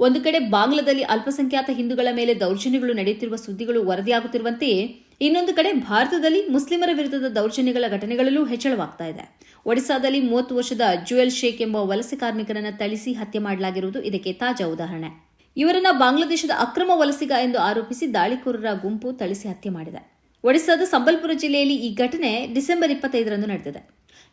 ಒಂದು ಕಡೆ ಬಾಂಗ್ಲಾದಲ್ಲಿ ಅಲ್ಪಸಂಖ್ಯಾತ ಹಿಂದೂಗಳ ಮೇಲೆ ದೌರ್ಜನ್ಯಗಳು ನಡೆಯುತ್ತಿರುವ ಸುದ್ದಿಗಳು ವರದಿಯಾಗುತ್ತಿರುವಂತೆಯೇ, ಇನ್ನೊಂದು ಕಡೆ ಭಾರತದಲ್ಲಿ ಮುಸ್ಲಿಮರ ವಿರುದ್ಧದ ದೌರ್ಜನ್ಯಗಳ ಘಟನೆಗಳಲ್ಲೂ ಹೆಚ್ಚಳವಾಗ್ತಾ ಇದೆ. ಒಡಿಸಾದಲ್ಲಿ ಮೂವತ್ತು ವರ್ಷದ ಜುಯಲ್ ಶೇಖ್ ಎಂಬ ವಲಸೆ ಕಾರ್ಮಿಕರನ್ನ ಥಳಿಸಿ ಹತ್ಯೆ ಮಾಡಲಾಗಿರುವುದು ಇದಕ್ಕೆ ತಾಜಾ ಉದಾಹರಣೆ. ಇವರನ್ನ ಬಾಂಗ್ಲಾದೇಶದ ಅಕ್ರಮ ವಲಸಿಗ ಎಂದು ಆರೋಪಿಸಿ ದಾಳಿಕೋರರ ಗುಂಪು ಥಳಿಸಿ ಹತ್ಯೆ ಮಾಡಿದೆ. ಒಡಿಸಾದ ಸಂಬಲ್ಪುರ ಜಿಲ್ಲೆಯಲ್ಲಿ ಈ ಘಟನೆ ಡಿಸೆಂಬರ್ ಇಪ್ಪತ್ತೈದರಂದು ನಡೆದಿದೆ.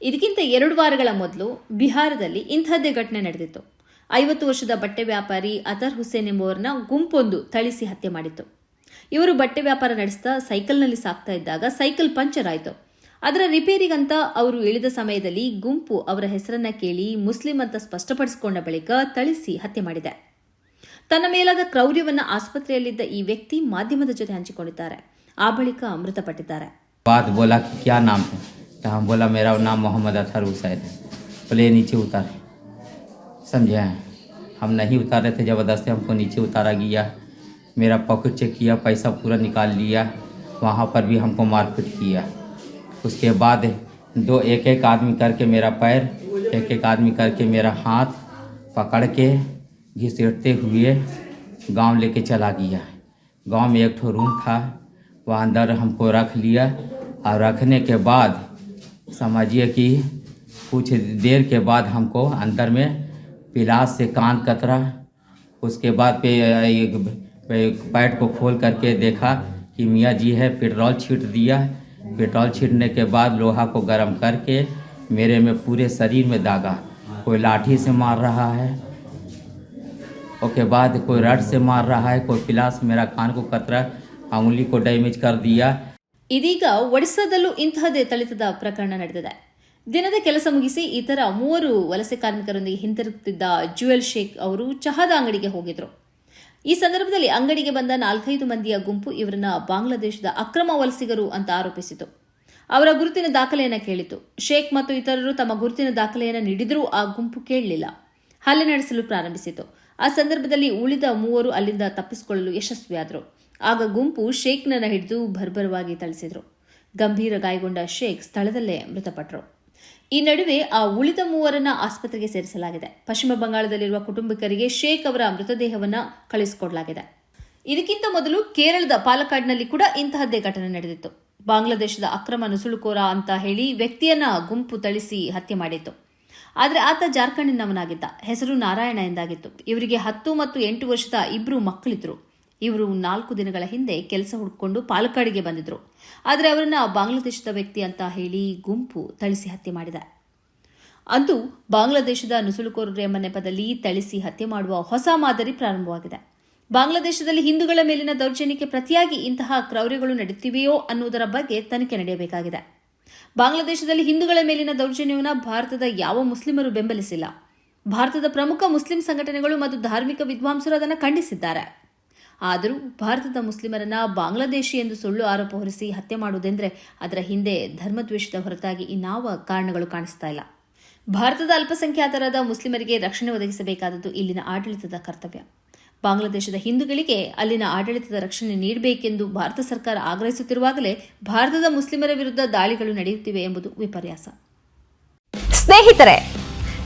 ಇದಕ್ಕಿಂತ ಎರಡು ವಾರಗಳ ಮೊದಲು ಬಿಹಾರದಲ್ಲಿ ಇಂಥದ್ದೇ ಘಟನೆ ನಡೆದಿತ್ತು. ಐವತ್ತು ವರ್ಷದ ಬಟ್ಟೆ ವ್ಯಾಪಾರಿ ಅತರ್ ಹುಸೇನ್ ಎಂಬುವರನ್ನ ಗುಂಪೊಂದು ಥಳಿಸಿ ಹತ್ಯೆ ಮಾಡಿತ್ತು ಇವರು ಬಟ್ಟೆ ವ್ಯಾಪಾರ ನಡೆಸ್ತಾ ಸೈಕಲ್ನಲ್ಲಿ ಸಾಕ್ತಾ ಇದ್ದಾಗ ಸೈಕಲ್ ಪಂಚರ್ ಆಯಿತು ಅದರ ರಿಪೇರಿಗಂತ ಅವರು ಇಳಿದ ಸಮಯದಲ್ಲಿ ಗುಂಪು ಅವರ ಹೆಸರನ್ನ ಕೇಳಿ ಮುಸ್ಲಿಂ ಅಂತ ಸ್ಪಷ್ಟಪಡಿಸಿಕೊಂಡ ಬಳಿಕ ಥಳಿಸಿ ಹತ್ಯೆ ಮಾಡಿದೆ ತನ್ನ ಮೇಲಾದ ಕ್ರೌರ್ಯವನ್ನ ಆಸ್ಪತ್ರೆಯಲ್ಲಿದ್ದ ಈ ವ್ಯಕ್ತಿ ಮಾಧ್ಯಮದ ಜೊತೆ ಹಂಚಿಕೊಂಡಿದ್ದಾರೆ ಆ ಬಳಿಕ ಮೃತಪಟ್ಟಿದ್ದಾರೆ बात बोला कि क्या नाम है तो हम बोला मेरा नाम मोहम्मद अतहर हुसैन है बोले नीचे उतार समझे? हम नहीं उतार रहे थे, ज़बरदस्ती हमको नीचे उतारा गया। मेरा पॉकेट चेक किया, पैसा पूरा निकाल लिया। वहाँ पर भी हमको मारपीट किया। उसके बाद दो एक एक आदमी करके मेरा पैर एक एक आदमी करके मेरा हाथ पकड़ के घिसेटते हुए गाँव लेके चला गया। गाँव में एक ठो रूम था। वहाँ अंदर हमको रख लिया और रखने के बाद समझिए कि कुछ देर के बाद हमको अंदर में पिलास से कान कतरा उसके बाद पे एक पैट को खोल करके देखा कि मियाँ जी है पेट्रोल छीट दिया पेट्रोल छीटने के बाद लोहा को गर्म करके मेरे में पूरे शरीर में दागा कोई लाठी से मार रहा है उसके बाद कोई रड से मार रहा है कोई पिलास मेरा कान को कतरा उंगली को डैमेज कर दिया ಇದೀಗ ಒಡಿಸಾದಲ್ಲೂ ಇಂತಹದೇ ಥಳಿತದ ಪ್ರಕರಣ ನಡೆದಿದೆ ದಿನದ ಕೆಲಸ ಮುಗಿಸಿ ಇತರ ಮೂವರು ವಲಸೆ ಕಾರ್ಮಿಕರೊಂದಿಗೆ ಹಿಂತಿರುಗುತ್ತಿದ್ದ ಜುವೆಲ್ ಶೇಖ್ ಅವರು ಚಹಾದ ಅಂಗಡಿಗೆ ಹೋಗಿದ್ರು. ಈ ಸಂದರ್ಭದಲ್ಲಿ ಅಂಗಡಿಗೆ ಬಂದ ನಾಲ್ಕೈದು ಮಂದಿಯ ಗುಂಪು ಇವರನ್ನ ಬಾಂಗ್ಲಾದೇಶದ ಅಕ್ರಮ ವಲಸಿಗರು ಅಂತ ಆರೋಪಿಸಿತು. ಅವರ ಗುರುತಿನ ದಾಖಲೆಯನ್ನು ಕೇಳಿತು. ಶೇಖ್ ಮತ್ತು ಇತರರು ತಮ್ಮ ಗುರುತಿನ ದಾಖಲೆಯನ್ನು ನೀಡಿದರೂ ಆ ಗುಂಪು ಕೇಳಲಿಲ್ಲ. ಹಲ್ಲೆ ನಡೆಸಲು ಪ್ರಾರಂಭಿಸಿತು. ಆ ಸಂದರ್ಭದಲ್ಲಿ ಉಳಿದ ಮೂವರು ಅಲ್ಲಿಂದ ತಪ್ಪಿಸಿಕೊಳ್ಳಲು ಯಶಸ್ವಿಯಾದರು. ಆಗ ಗುಂಪು ಶೇಖ್ನನ್ನ ಹಿಡಿದು ಭರ್ಭರವಾಗಿ ಥಳಿಸಿದರು. ಗಂಭೀರ ಗಾಯಗೊಂಡ ಶೇಖ್ ಸ್ಥಳದಲ್ಲೇ ಮೃತಪಟ್ಟರು ಈ ನಡುವೆ ಆ ಉಳಿದ ಮೂವರನ್ನ ಆಸ್ಪತ್ರೆಗೆ ಸೇರಿಸಲಾಗಿದೆ. ಪಶ್ಚಿಮ ಬಂಗಾಳದಲ್ಲಿರುವ ಕುಟುಂಬಿಕರಿಗೆ ಶೇಖ್ ಅವರ ಮೃತದೇಹವನ್ನ ಕಳಿಸಿಕೊಡಲಾಗಿದೆ. ಇದಕ್ಕಿಂತ ಮೊದಲು ಕೇರಳದ ಪಾಲಕಾಡ್ನಲ್ಲಿ ಕೂಡ ಇಂತಹದ್ದೇ ಘಟನೆ ನಡೆದಿತ್ತು. ಬಾಂಗ್ಲಾದೇಶದ ಅಕ್ರಮ ನುಸುಳುಕೋರ ಅಂತ ಹೇಳಿ ವ್ಯಕ್ತಿಯನ್ನ ಗುಂಪು ಥಳಿಸಿ ಹತ್ಯೆ ಮಾಡಿತ್ತು. ಆದರೆ ಆತ ಜಾರ್ಖಂಡ್ನವನಾಗಿದ್ದ. ಹೆಸರು ನಾರಾಯಣ ಎಂದಾಗಿತ್ತು. ಇವರಿಗೆ ಹತ್ತು ಮತ್ತು ಎಂಟು ವರ್ಷದ ಇಬ್ಬರು ಮಕ್ಕಳಿದ್ರು. ಇವರು ನಾಲ್ಕು ದಿನಗಳ ಹಿಂದೆ ಕೆಲಸ ಹುಡ್ಕೊಂಡು ಪಾಲಕ್ಕಾಡಿಗೆ ಬಂದಿದ್ರು. ಆದರೆ ಅವರನ್ನ ಬಾಂಗ್ಲಾದೇಶದ ವ್ಯಕ್ತಿ ಅಂತ ಹೇಳಿ ಗುಂಪು ಥಳಿಸಿ ಹತ್ಯೆ ಮಾಡಿದೆ. ಅಂದು ಬಾಂಗ್ಲಾದೇಶದ ನುಸುಳುಕೋರರ ಎಂಬ ನೆಪದಲ್ಲಿ ಥಳಿಸಿ ಹತ್ಯೆ ಮಾಡುವ ಹೊಸ ಮಾದರಿ ಪ್ರಾರಂಭವಾಗಿದೆ. ಬಾಂಗ್ಲಾದೇಶದಲ್ಲಿ ಹಿಂದೂಗಳ ಮೇಲಿನ ದೌರ್ಜನ್ಯಕ್ಕೆ ಪ್ರತಿಯಾಗಿ ಇಂತಹ ಕ್ರೌರ್ಯಗಳು ನಡೆಯುತ್ತಿವೆಯೋ ಅನ್ನುವುದರ ಬಗ್ಗೆ ತನಿಖೆ ನಡೆಯಬೇಕಾಗಿದೆ. ಬಾಂಗ್ಲಾದೇಶದಲ್ಲಿ ಹಿಂದೂಗಳ ಮೇಲಿನ ದೌರ್ಜನ್ಯವನ್ನು ಭಾರತದ ಯಾವ ಮುಸ್ಲಿಮರು ಬೆಂಬಲಿಸಿಲ್ಲ? ಭಾರತದ ಪ್ರಮುಖ ಮುಸ್ಲಿಂ ಸಂಘಟನೆಗಳು ಮತ್ತು ಧಾರ್ಮಿಕ ವಿದ್ವಾಂಸರು ಅದನ್ನು ಖಂಡಿಸಿದ್ದಾರೆ. ಆದರೂ ಭಾರತದ ಮುಸ್ಲಿಮರನ್ನ ಬಾಂಗ್ಲಾದೇಶಿ ಎಂದು ಸುಳ್ಳು ಆರೋಪ ಹೊರಿಸಿ ಹತ್ಯೆ ಮಾಡುವುದೆಂದರೆ ಅದರ ಹಿಂದೆ ಧರ್ಮದ್ವೇಷದ ಹೊರತಾಗಿ ಇನ್ನಾವ ಕಾರಣಗಳು ಕಾಣಿಸ್ತಾ ಇಲ್ಲ. ಭಾರತದ ಅಲ್ಪಸಂಖ್ಯಾತರಾದ ಮುಸ್ಲಿಮರಿಗೆ ರಕ್ಷಣೆ ಒದಗಿಸಬೇಕಾದದ್ದು ಇಲ್ಲಿನ ಆಡಳಿತದ ಕರ್ತವ್ಯ. ಬಾಂಗ್ಲಾದೇಶದ ಹಿಂದೂಗಳಿಗೆ ಅಲ್ಲಿನ ಆಡಳಿತದ ರಕ್ಷಣೆ ನೀಡಬೇಕೆಂದು ಭಾರತ ಸರ್ಕಾರ ಆಗ್ರಹಿಸುತ್ತಿರುವಾಗಲೇ ಭಾರತದ ಮುಸ್ಲಿಮರ ವಿರುದ್ಧ ದಾಳಿಗಳು ನಡೆಯುತ್ತಿವೆ ಎಂಬುದು ವಿಪರ್ಯಾಸ. ಸ್ನೇಹಿತರೆ